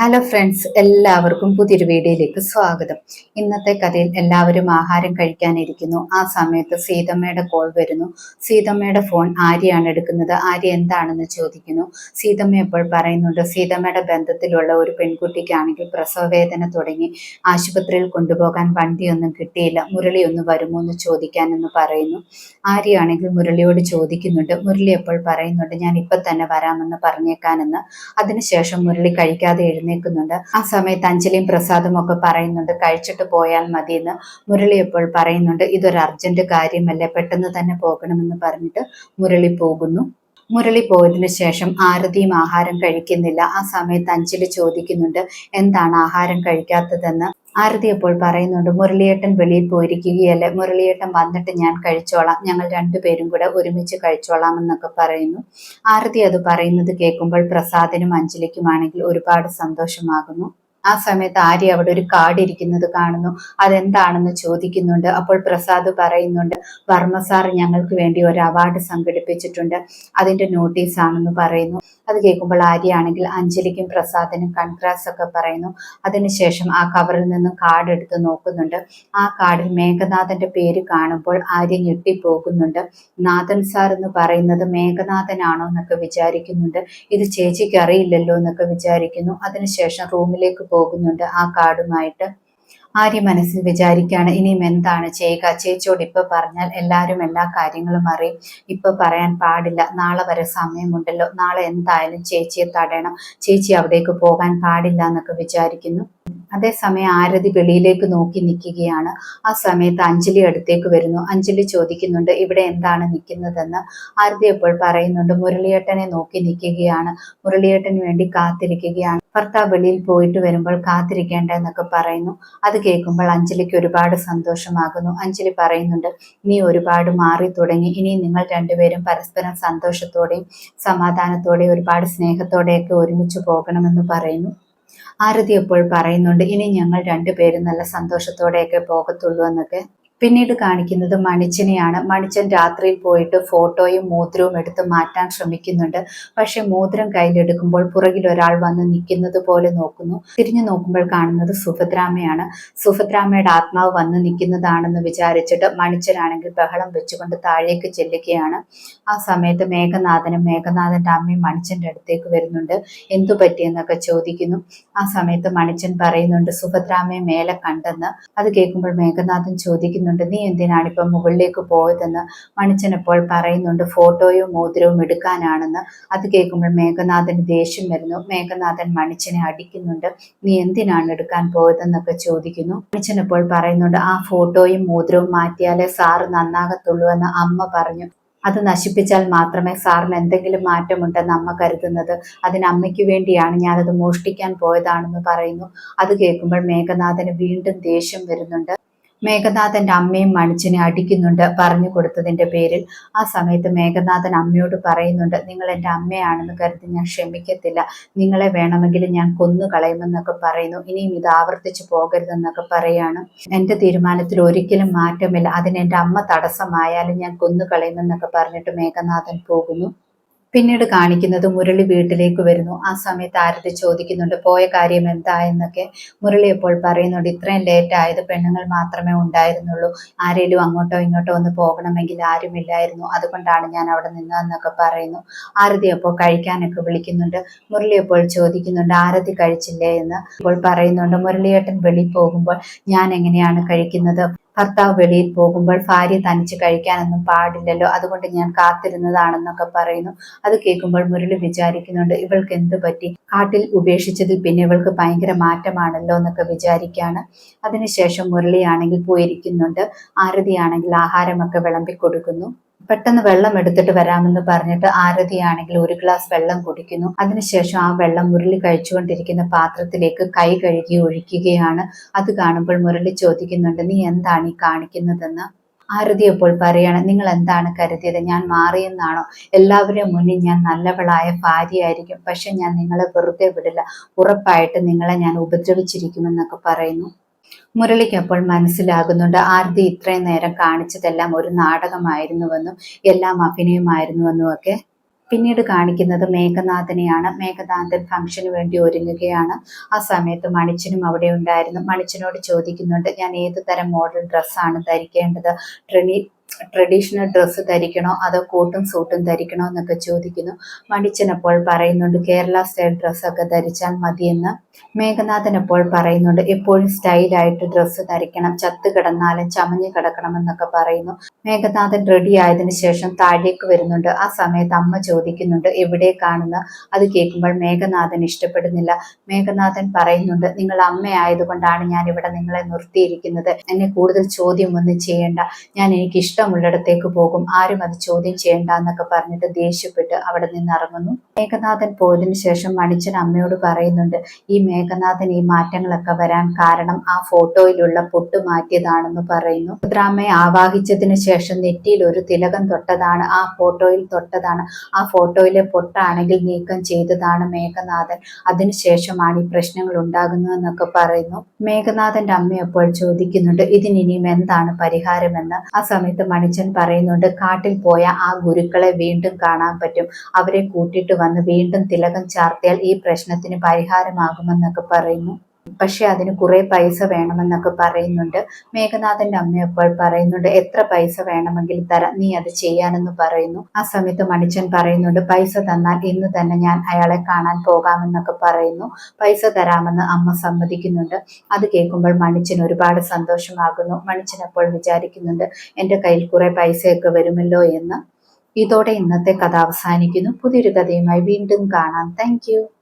Hello friends എല്ലാവർക്കും പുതിയൊരു വീഡിയോയിലേക്ക് സ്വാഗതം. ഇന്നത്തെ കഥയിൽ എല്ലാവരും ആഹാരം കഴിക്കാനിരിക്കുന്നു. ആ സമയത്ത് സീതമ്മയുടെ കോൾ വരുന്നു. സീതമ്മയുടെ ഫോൺ ആര്യാണ് എടുക്കുന്നത്. ആര്യ എന്താണെന്ന് ചോദിക്കുന്നു. സീതമ്മ എപ്പോൾ പറയുന്നുണ്ട് സീതമ്മയുടെ ബന്ധത്തിലുള്ള ഒരു പെൺകുട്ടിക്കാണെങ്കിൽ പ്രസവവേദന തുടങ്ങി ആശുപത്രിയിൽ കൊണ്ടുപോകാൻ വണ്ടിയൊന്നും കിട്ടിയില്ല. മുരളി ഒന്ന് വരുമോ എന്ന് ചോദിക്കാനെന്ന് പറയുന്നു. ആര്യാണെങ്കിൽ മുരളിയോട് ചോദിക്കുന്നുണ്ട്. മുരളി എപ്പോൾ പറയുന്നുണ്ട് ഞാൻ ഇപ്പൊ തന്നെ വരാമെന്ന് പറഞ്ഞേക്കാനെന്ന്. അതിനുശേഷം മുരളി കഴിക്കാതെ എഴുന്നേൽക്കുന്നുണ്ട് ആ സമയത്ത് അഞ്ജലിയും പ്രസാദും ഒക്കെ പറയുന്നുണ്ട് കഴിച്ചിട്ട് പോയാൽ മതിയെന്ന് മുരളി എപ്പോൾ പറയുന്നുണ്ട്. ഇതൊരു അർജന്റ് കാര്യമല്ല? പെട്ടെന്ന് തന്നെ പോകണമെന്ന് പറഞ്ഞിട്ട് മുരളി പോകുന്നു. മുരളി പോയതിനു ശേഷം ആരതിയും ആഹാരം കഴിക്കുന്നില്ല. ആ സമയത്ത് അഞ്ജലി ചോദിക്കുന്നുണ്ട് എന്താണ് ആഹാരം കഴിക്കാത്തതെന്ന്? ആരതി അപ്പോൾ പറയുന്നുണ്ട് മുരളിയേട്ടൻ വെളിയിൽ പോയിരിക്കുകയല്ലേ? മുരളിയേട്ടൻ വന്നിട്ട് ഞാൻ കഴിച്ചോളാം. ഞങ്ങൾ രണ്ടുപേരും കൂടെ ഒരുമിച്ച് കഴിച്ചോളാം എന്നൊക്കെ പറയുന്നു. ആരതി അത് പറയുന്നത് കേൾക്കുമ്പോൾ പ്രസാദിനും അഞ്ജലിക്കുമാണെങ്കിൽ ഒരുപാട് സന്തോഷമാകുന്നു. ആ സമയത്ത് ആര്യ അവിടെ ഒരു കാർഡ് ഇരിക്കുന്നത് കാണുന്നു. അതെന്താണെന്ന് ചോദിക്കുന്നുണ്ട്. അപ്പോൾ പ്രസാദ് പറയുന്നുണ്ട് വർമ്മ സാർ ഞങ്ങൾക്ക് വേണ്ടി ഒരു അവാർഡ് സംഘടിപ്പിച്ചിട്ടുണ്ട്. അതിന്റെ നോട്ടീസ് ആണെന്ന് പറയുന്നു. അത് കേൾക്കുമ്പോൾ ആര്യാണെങ്കിൽ അഞ്ജലിക്കും പ്രസാദിനും കൺഗ്രാസ് ഒക്കെ പറയുന്നു. അതിനുശേഷം ആ കവറിൽ നിന്നും കാർഡ് എടുത്ത് നോക്കുന്നുണ്ട്. ആ കാർഡിൽ മേഘനാഥന്റെ പേര് കാണുമ്പോൾ ആര്യ ഞെട്ടിപ്പോകുന്നുണ്ട്. നാഥൻ സാർ എന്ന് പറയുന്നത് മേഘനാഥനാണോ എന്നൊക്കെ വിചാരിക്കുന്നുണ്ട്. ഇത് ചേച്ചിക്ക് അറിയില്ലല്ലോ എന്നൊക്കെ വിചാരിക്കുന്നു. അതിനുശേഷം റൂമിലേക്ക് പോകുന്നുണ്ട്. ആ കാർഡുമായിട്ട് ആര്യ മനസ്സിൽ വിചാരിക്കുകയാണ് ഇനിയും എന്താണ് ചെയ്യുക? ചേച്ചിയോട് ഇപ്പൊ പറഞ്ഞാൽ എല്ലാവരും എല്ലാ കാര്യങ്ങളും അറിയും. ഇപ്പൊ പറയാൻ പാടില്ല നാളെ വരെ സമയമുണ്ടല്ലോ. നാളെ എന്തായാലും ചേച്ചിയെ തടയണം. ചേച്ചി അവിടേക്ക് പോകാൻ പാടില്ല എന്നൊക്കെ വിചാരിക്കുന്നു. അതേസമയം ആരതി വെളിയിലേക്ക് നോക്കി നിൽക്കുകയാണ്. ആ സമയത്ത് അഞ്ജലി അടുത്തേക്ക് വരുന്നു. അഞ്ജലി ചോദിക്കുന്നുണ്ട് ഇവിടെ എന്താണ് നിൽക്കുന്നതെന്ന്. ആരതി അപ്പോൾ പറയുന്നുണ്ട് മുരളിയേട്ടനെ നോക്കി നിൽക്കുകയാണ്. മുരളിയേട്ടന് വേണ്ടി കാത്തിരിക്കുകയാണ്. ഭർത്താവ് വെളിയിൽ പോയിട്ട് വരുമ്പോൾ കാത്തിരിക്കേണ്ട എന്നൊക്കെ പറയുന്നു. അത് കേൾക്കുമ്പോൾ അഞ്ജലിക്ക് ഒരുപാട് സന്തോഷമാകുന്നു. അഞ്ജലി പറയുന്നുണ്ട് ഇനി ഒരുപാട് മാറി തുടങ്ങി. ഇനി നിങ്ങൾ രണ്ടുപേരും പരസ്പരം സന്തോഷത്തോടെയും സമാധാനത്തോടെയും ഒരുപാട് സ്നേഹത്തോടെയൊക്കെ ഒരുമിച്ച് പോകണമെന്ന് പറയുന്നു. ആരതി അപ്പോൾ പറയുന്നുണ്ട് ഇനി ഞങ്ങൾ രണ്ടുപേരും നല്ല സന്തോഷത്തോടെയൊക്കെ പോകത്തുള്ളൂ എന്നൊക്കെ. പിന്നീട് കാണിക്കുന്നത് മണിച്ചനെയാണ്. മണിച്ചൻ രാത്രിയിൽ പോയിട്ട് ഫോട്ടോയും മോതിരവും എടുത്ത് മാറ്റാൻ ശ്രമിക്കുന്നുണ്ട്. പക്ഷെ മോതിരം കയ്യിലെടുക്കുമ്പോൾ പുറകിൽ ഒരാൾ വന്ന് നിൽക്കുന്നത് പോലെ നോക്കുന്നു. തിരിഞ്ഞു നോക്കുമ്പോൾ കാണുന്നത് സുഭദ്രാമയാണ്. സുഭദ്രാമയുടെ ആത്മാവ് വന്ന് നിൽക്കുന്നതാണെന്ന് വിചാരിച്ചിട്ട് മണിച്ചനാണെങ്കിൽ ബഹളം വെച്ചുകൊണ്ട് താഴേക്ക് ചെല്ലുകയാണ്. ആ സമയത്ത് മേഘനാഥനും മേഘനാഥന്റെ അമ്മയും മണിച്ചന്റെ അടുത്തേക്ക് വരുന്നുണ്ട്. എന്തു പറ്റിയെന്നൊക്കെ ചോദിക്കുന്നു. ആ സമയത്ത് മണിച്ചൻ പറയുന്നുണ്ട് സുഭദ്രാമയെ മേലെ കണ്ടെന്ന്. അത് കേൾക്കുമ്പോൾ മേഘനാഥൻ ചോദിക്കുന്നു ചോദിക്കുന്നുണ്ട് നീ എന്തിനാണ് ഇപ്പൊ മുകളിലേക്ക് പോയതെന്ന്? മണിച്ചൻ അപ്പോൾ പറയുന്നുണ്ട് ഫോട്ടോയും മോതിരവും എടുക്കാനാണെന്ന്. അത് കേൾക്കുമ്പോൾ മേഘനാഥൻ ദേഷ്യം വരുന്നു. മേഘനാഥൻ മണിച്ചനെ അടിക്കുന്നുണ്ട് നീ എന്തിനാണ് എടുക്കാൻ പോയതെന്നൊക്കെ ചോദിക്കുന്നു. മണിച്ചൻ അപ്പോൾ പറയുന്നുണ്ട് ആ ഫോട്ടോയും മോതിരവും മാറ്റിയാലേ സാറ് നന്നാകത്തുള്ളൂ എന്ന് അമ്മ പറഞ്ഞു. അത് നശിപ്പിച്ചാൽ മാത്രമേ സാറിന് എന്തെങ്കിലും മാറ്റമുണ്ടെന്ന് അമ്മ കരുതുന്നത്. അതിന് അമ്മയ്ക്ക് വേണ്ടിയാണ് ഞാനത് മോഷ്ടിക്കാൻ പോയതാണെന്ന് പറയുന്നു. അത് കേൾക്കുമ്പോൾ മേഘനാഥന് വീണ്ടും ദേഷ്യം വരുന്നുണ്ട്. മേഘനാഥന്റെ അമ്മയും മണിച്ചനെ അടിക്കുന്നുണ്ട് പറഞ്ഞു കൊടുത്തതിന്റെ പേരിൽ. ആ സമയത്ത് മേഘനാഥൻ അമ്മയോട് പറയുന്നുണ്ട് നിങ്ങൾ എന്റെ അമ്മയാണെന്ന് കരുതി ഞാൻ ക്ഷമിക്കത്തില്ല. നിങ്ങളെ വേണമെങ്കിൽ ഞാൻ കൊന്നു കളയുമെന്നൊക്കെ പറയുന്നു. ഇനിയും ഇത് ആവർത്തിച്ചു പോകരുതെന്നൊക്കെ പറയാണ്. എന്റെ തീരുമാനത്തിൽ ഒരിക്കലും മാറ്റമില്ല. അതിന് എന്റെ അമ്മ തടസ്സമായാലും ഞാൻ കൊന്നു കളയുമെന്നൊക്കെ പറഞ്ഞിട്ട് മേഘനാഥൻ പോകുന്നു. പിന്നീട് കാണിക്കുന്നത് മുരളി വീട്ടിലേക്ക് വരുന്നു. ആ സമയത്ത് ആരതി ചോദിക്കുന്നുണ്ട് പോയ കാര്യം എന്താ? എന്നൊക്കെ. മുരളി ഇപ്പോൾ പറയുന്നുണ്ട് ഇത്രയും ലേറ്റ് ആയത് പെണ്ണുങ്ങൾ മാത്രമേ ഉണ്ടായിരുന്നുള്ളൂ. ആരേലും അങ്ങോട്ടോ ഇങ്ങോട്ടോ ഒന്ന് പോകണമെങ്കിൽ ആരുമില്ലായിരുന്നു. അതുകൊണ്ടാണ് ഞാൻ അവിടെ നിന്നതെന്നൊക്കെ പറയുന്നു. ആരതി അപ്പോൾ കഴിക്കാനൊക്കെ വിളിക്കുന്നുണ്ട്. മുരളി അപ്പോൾ ചോദിക്കുന്നുണ്ട് ആരതി കഴിച്ചില്ലേ? എന്ന്. ഇപ്പോൾ പറയുന്നുണ്ട് മുരളിയേട്ടൻ വെളി പോകുമ്പോൾ ഞാൻ എങ്ങനെയാണ് കഴിക്കുന്നത്? ഭർത്താവ് വെളിയിൽ പോകുമ്പോൾ ഭാര്യ തനിച്ച് കഴിക്കാനൊന്നും പാടില്ലല്ലോ. അതുകൊണ്ട് ഞാൻ കാത്തിരുന്നതാണെന്നൊക്കെ പറയുന്നു. അത് കേൾക്കുമ്പോൾ മുരളി വിചാരിക്കുന്നുണ്ട് ഇവൾക്ക് എന്ത് പറ്റി? കാട്ടിൽ ഉപേക്ഷിച്ചതിൽ പിന്നെ ഇവൾക്ക് ഭയങ്കര മാറ്റമാണല്ലോ എന്നൊക്കെ വിചാരിക്കുകയാണ്. അതിനുശേഷം മുരളിയാണെങ്കിൽ പോയിരിക്കുന്നുണ്ട്. ആരതിയാണെങ്കിൽ ആഹാരമൊക്കെ വിളമ്പി കൊടുക്കുന്നു പെട്ടെന്ന് വെള്ളം എടുത്തിട്ട് വരാമെന്ന് പറഞ്ഞിട്ട് ആരതിയാണെങ്കിൽ ഒരു ഗ്ലാസ് വെള്ളം കുടിക്കുന്നു. അതിനുശേഷം ആ വെള്ളം മുരളി കഴിച്ചുകൊണ്ടിരിക്കുന്ന പാത്രത്തിലേക്ക് കൈ കഴുകി ഒഴിക്കുകയാണ്. അത് കാണുമ്പോൾ മുരളി ചോദിക്കുന്നുണ്ട് നീ എന്താണ് ഈ കാണിക്കുന്നതെന്ന്? ആരതി അപ്പോൾ പറയാണ് നിങ്ങൾ എന്താണ് കരുതിയത്? ഞാൻ മാറിയെന്നാണോ? എല്ലാവരെയും മുന്നിൽ ഞാൻ നല്ലവളായ ഭാര്യയായിരിക്കും. പക്ഷെ ഞാൻ നിങ്ങളെ വെറുതെ വിടില്ല. ഉറപ്പായിട്ട് നിങ്ങളെ ഞാൻ ഉപദ്രവിച്ചിരിക്കുമെന്നൊക്കെ പറയുന്നു. മുരളിക്ക് അപ്പോൾ മനസ്സിലാകുന്നുണ്ട് ആർതി ഇത്രയും നേരം കാണിച്ചതെല്ലാം ഒരു നാടകമായിരുന്നുവെന്നും എല്ലാം അഭിനയമായിരുന്നുവെന്നും ഒക്കെ. പിന്നീട് കാണിക്കുന്നത് മേഘനാഥനെയാണ്. മേഘനാഥൻ ഫംഗ്ഷന് വേണ്ടി ഒരുങ്ങുകയാണ്. ആ സമയത്ത് മണിച്ചനും അവിടെ ഉണ്ടായിരുന്നു. മണിച്ചനോട് ചോദിക്കുന്നുണ്ട് ഞാൻ ഏത് തരം മോഡൽ ഡ്രസ്സാണ് ധരിക്കേണ്ടത്? ട്രെഡി ട്രഡീഷണൽ ഡ്രസ്സ് ധരിക്കണോ? അതോ കോട്ടും സൂട്ടും ധരിക്കണോ എന്നൊക്കെ ചോദിക്കുന്നു. മണിച്ചൻ അപ്പോൾ പറയുന്നുണ്ട് കേരള സ്റ്റൈൽ ഡ്രസ്സൊക്കെ ധരിച്ചാൽ മതിയെന്ന്. മേഘനാഥൻ അപ്പോൾ പറയുന്നുണ്ട് എപ്പോഴും സ്റ്റൈലായിട്ട് ഡ്രസ്സ് ധരിക്കണം. ചത്ത് കിടന്നാലും ചമഞ്ഞു കിടക്കണമെന്നൊക്കെ പറയുന്നു. മേഘനാഥൻ റെഡി ആയതിനു ശേഷം താഴേക്ക് വരുന്നുണ്ട്. ആ സമയത്ത് അമ്മ ചോദിക്കുന്നുണ്ട് എവിടെ കാണുന്ന? അത് കേൾക്കുമ്പോൾ മേഘനാഥൻ ഇഷ്ടപ്പെടുന്നില്ല. മേഘനാഥൻ പറയുന്നുണ്ട് നിങ്ങൾ അമ്മയായതുകൊണ്ടാണ് ഞാൻ ഇവിടെ നിങ്ങളെ നിർത്തിയിരിക്കുന്നത്. എന്നെ കൂടുതൽ ചോദ്യം ചോദ്യമൊന്നും ചെയ്യേണ്ട. ഞാൻ എനിക്ക് ഇഷ്ടമുള്ളിടത്തേക്ക് പോകും. ആരും അത് ചോദ്യം ചെയ്യണ്ട എന്നൊക്കെ പറഞ്ഞിട്ട് ദേഷ്യപ്പെട്ട് അവിടെ നിന്ന് ഇറങ്ങുന്നു. മേഘനാഥൻ പോയതിനു ശേഷം മണിച്ചൻ അമ്മയോട് പറയുന്നുണ്ട് ഈ മേഘനാഥൻ ഈ മാറ്റങ്ങളൊക്കെ വരാൻ കാരണം ആ ഫോട്ടോയിലുള്ള പൊട്ട് മാറ്റിയതാണെന്ന് പറയുന്നു. രുദ്രാമ്മയെ ആവാഹിച്ചതിന് ശേഷം നെറ്റിയിൽ ഒരു തിലകം തൊട്ടതാണ്. ആ ഫോട്ടോയിൽ തൊട്ടതാണ്. ആ ഫോട്ടോയിലെ പൊട്ടാണെങ്കിൽ നീക്കം ചെയ്തതാണ് മേഘനാഥൻ. അതിനുശേഷമാണ് ഈ പ്രശ്നങ്ങൾ ഉണ്ടാകുന്നതെന്നൊക്കെ പറയുന്നു. മേഘനാഥന്റെ അമ്മ അപ്പോൾ ചോദിക്കുന്നുണ്ട് ഇതിനിനിയും എന്താണ് പരിഹാരമെന്ന്? ആ സമയത്ത് മണിച്ചൻ പറയുന്നുണ്ട് കാട്ടിൽ പോയ ആ ഗുരുക്കളെ വീണ്ടും കാണാൻ പറ്റും. അവരെ കൂട്ടിയിട്ട് വന്ന് വീണ്ടും തിലകം ചാർത്തിയാൽ ഈ പ്രശ്നത്തിന് പരിഹാരമാകുമെന്നൊക്കെ പറയുന്നു. പക്ഷെ അതിന് കുറെ പൈസ വേണമെന്നൊക്കെ പറയുന്നുണ്ട്. മേഘനാഥന്റെ അമ്മ അപ്പോൾ പറയുന്നുണ്ട് എത്ര പൈസ വേണമെങ്കിൽ തരാം നീ അത് ചെയ്യാനെന്ന് പറയുന്നു. ആ സമയത്ത് മണിച്ചൻ പറയുന്നുണ്ട് പൈസ തന്നാൽ ഇന്ന് തന്നെ ഞാൻ അയാളെ കാണാൻ പോകാമെന്നൊക്കെ പറയുന്നു. പൈസ തരാമെന്ന് അമ്മ സമ്മതിക്കുന്നുണ്ട്. അത് കേൾക്കുമ്പോൾ മണിച്ചൻ ഒരുപാട് സന്തോഷമാകുന്നു. മണിച്ചൻ അപ്പോൾ വിചാരിക്കുന്നുണ്ട് എന്റെ കയ്യിൽ കുറെ പൈസയൊക്കെ വരുമല്ലോ എന്ന്. ഇതോടെ ഇന്നത്തെ കഥ അവസാനിക്കുന്നു. പുതിയൊരു കഥയുമായി വീണ്ടും കാണാം. താങ്ക്